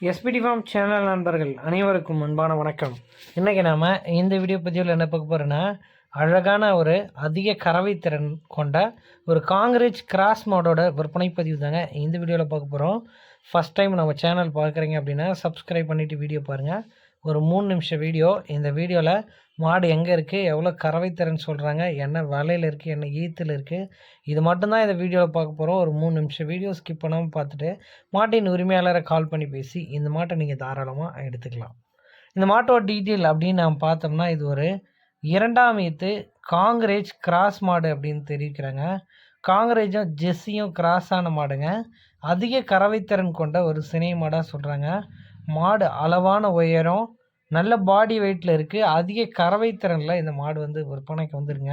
SPD form channel நண்பர்கள் அனைவருக்கும் அன்பான வணக்கம். இன்றைக்கி நாம் இந்த வீடியோ பதிவில் என்ன பார்க்க போகிறோன்னா அழகான ஒரு அதிக கறவை திறன் கொண்ட ஒரு காங்கிரேஜ் கிராஸ் மாடோட விற்பனை பதிவு தாங்க இந்த வீடியோவில் பார்க்க போகிறோம் ஃபஸ்ட் டைம் நம்ம சேனல் பார்க்குறீங்க அப்படின்னா சப்ஸ்கிரைப் பண்ணிவிட்டு வீடியோ பாருங்கள் ஒரு மூணு நிமிஷம் வீடியோ இந்த வீடியோவில் மாடு எங்கே இருக்குது எவ்வளோ கறவைத்திறன் சொல்கிறாங்க என்ன விலையில் இருக்குது என்ன ஈத்தில் இருக்குது இது மட்டும்தான் இந்த வீடியோவில் பார்க்க போகிறோம் ஒரு மூணு நிமிஷம் வீடியோ ஸ்கிப் பண்ணாமல் பார்த்துட்டு மாட்டின் உரிமையாளரை கால் பண்ணி பேசி இந்த மாட்டை நீங்கள் தாராளமாக எடுத்துக்கலாம். இந்த மாட்டோட டீட்டெயில் அப்படின்னு நாம் பார்த்தோம்னா இது ஒரு இரண்டாம் ஈத்து காங்கிரேஜ் கிராஸ் மாடு அப்படின்னு தெரிவிக்கிறாங்க. காங்கிரேஜும் ஜெஸ்ஸியும் கிராஸான மாடுங்க. அதிக கறவைத்திறன் கொண்ட ஒரு சினை மாடாக சொல்கிறாங்க மாடு அளவான உயரம் நல்ல பாடி வெயிட்டில் இருக்குது அதிக கறவைத்திறனில் இந்த மாடு வந்து விற்பனைக்கு வந்துருங்க.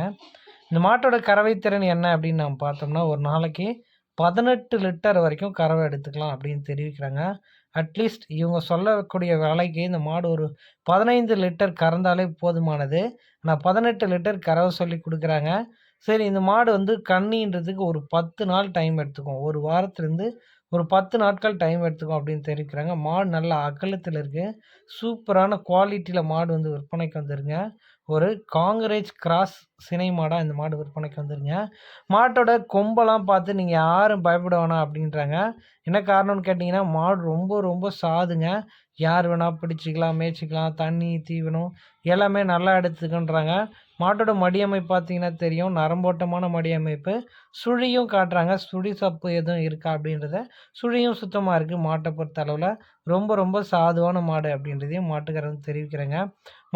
இந்த மாட்டோட கறவைத்திறன் என்ன அப்படின்னு நம்ம பார்த்தோம்னா ஒரு நாளைக்கு பதினெட்டு லிட்டர் வரைக்கும் கறவை எடுத்துக்கலாம் அப்படின்னு தெரிவிக்கிறாங்க. அட்லீஸ்ட் இவங்க சொல்லக்கூடிய விலைக்கு இந்த மாடு ஒரு பதினைந்து லிட்டர் கறந்தாலே போதுமானது. ஆனால் பதினெட்டு லிட்டர் கறவை சொல்லி கொடுக்குறாங்க. சரி இந்த மாடு வந்து கண்ணின்றதுக்கு ஒரு பத்து நாள் டைம் எடுத்துக்கும். ஒரு வாரத்துலேருந்து ஒரு பத்து நாட்கள் டைம் எடுத்துக்கும் அப்படின்னு தெரிவிக்கிறாங்க. மாடு நல்ல அகலத்தில் இருக்குது சூப்பரான குவாலிட்டியில் மாடு வந்து விற்பனைக்கு வந்துருங்க. ஒரு காங்கிரேஜ் கிராஸ் சினை மாடாக இந்த மாடு விற்பனைக்கு வந்துருங்க. மாட்டோட கொம்பெல்லாம் பார்த்து நீங்கள் யாரும் பயப்பட வேணாம் அப்படின்றாங்க. என்ன காரணம்னு கேட்டிங்கன்னா மாடு ரொம்ப ரொம்ப சாதுங்க. யார் வேணால் பிடிச்சிக்கலாம் மேய்ச்சிக்கலாம் தண்ணி தீவனம் எல்லாமே நல்லா எடுத்துக்கன்றாங்க. மாட்டோட மடியமைப்பு பார்த்தீங்கன்னா தெரியும். நரம்போட்டமான மடியமைப்பு. சுழியும் காட்டுறாங்க. சுழி சப்பு எதுவும் இருக்கா அப்படின்றத. சுழியும் சுத்தமாக இருக்குது மாட்டை பொறுத்த அளவில். ரொம்ப ரொம்ப சாதுவான மாடு அப்படின்றதையும் மாட்டுக்காரங்க தெரிவிக்கிறாங்க.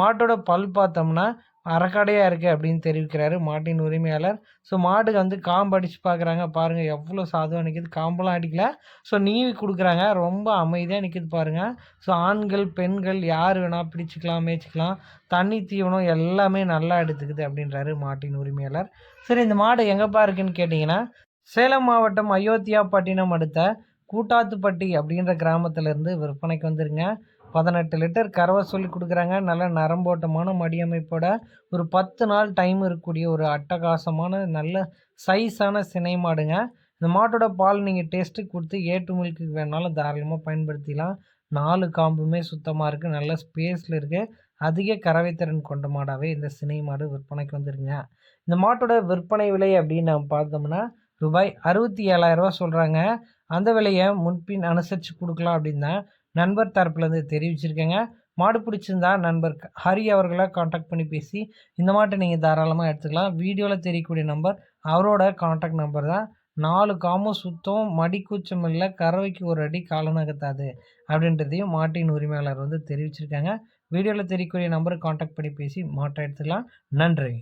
மாட்டோட பல் பார்த்தோம்னா அறக்கடையாக இருக்குது அப்படின்னு தெரிவிக்கிறாரு மாட்டின் உரிமையாளர். ஸோ மாட்டுக்கு வந்து காம்பு அடித்து பார்க்குறாங்க பாருங்கள் எவ்வளோ சாதுவாக நிற்கிது காம்பெல்லாம் அடிக்கல. ஸோ நீவி கொடுக்குறாங்க. ரொம்ப அமைதியாக நிற்கிது பாருங்கள் ஸோ ஆண்கள் பெண்கள் யார் வேணால் பிடிச்சிக்கலாம் மேய்ச்சிக்கலாம். தண்ணி தீவனம் எல்லாமே நல்லா எடுத்துக்குது அப்படின்றாரு மாட்டின் உரிமையாளர். சரி இந்த மாடு எங்கேப்பா இருக்குன்னு கேட்டிங்கன்னா சேலம் மாவட்டம் அயோத்தியா பட்டினம் அடுத்த கூட்டாத்துப்பட்டி அப்படின்ற கிராமத்திலேருந்து விற்பனைக்கு வந்துருங்க. பதினெட்டு லிட்டர் கறவை சொல்லி கொடுக்குறாங்க. நல்ல நரம்போட்டமான மடியமைப்போட ஒரு பத்து நாள் டைம் இருக்கக்கூடிய ஒரு அட்டகாசமான நல்ல சைஸான சினை மாடுங்க. இந்த மாட்டோட பால் நீங்கள் டேஸ்ட்டு கொடுத்து ஏட்டு மில்க்கு வேணாலும் தாராளமாக பயன்படுத்திக்கலாம் நாலு காம்புமே சுத்தமாக இருக்குது நல்ல ஸ்பேஸில் இருக்குது அதிக கறவைத்திறன் கொண்ட மாடாகவே இந்த சினை மாடு விற்பனைக்கு வந்துருங்க. இந்த மாட்டோட விற்பனை விலை அப்படின்னு நம்ம பார்த்தோம்னா ரூபாய் அறுபத்தி ஏழாயிரரூவா சொல்கிறாங்க அந்த விலையை முன்பின் அனுசரித்து கொடுக்கலாம் அப்படின்னா நண்பர் தரப்புலேருந்து தெரிவிச்சிருக்கேங்க. மாடு பிடிச்சிருந்தா நண்பர் ஹரி அவர்களை காண்டாக்ட் பண்ணி பேசி இந்த மாட்டை நீங்கள் தாராளமாக எடுத்துக்கலாம். வீடியோவில் தெரியக்கூடிய நம்பர் அவரோட காண்டாக்ட் நம்பர் தான். நாலு காமும் சுத்தம் மடி கூச்சம் இல்லை கறவைக்கு ஒரு அடி காலநகத்தாது அப்படின்றதையும் மாட்டின் உரிமையாளர் வந்து தெரிவிச்சிருக்காங்க. வீடியோவில் தெரியக்கூடிய நம்பருக்கு காண்டாக்ட் பண்ணி பேசி மாட்டை எடுத்துக்கலாம். நன்றி.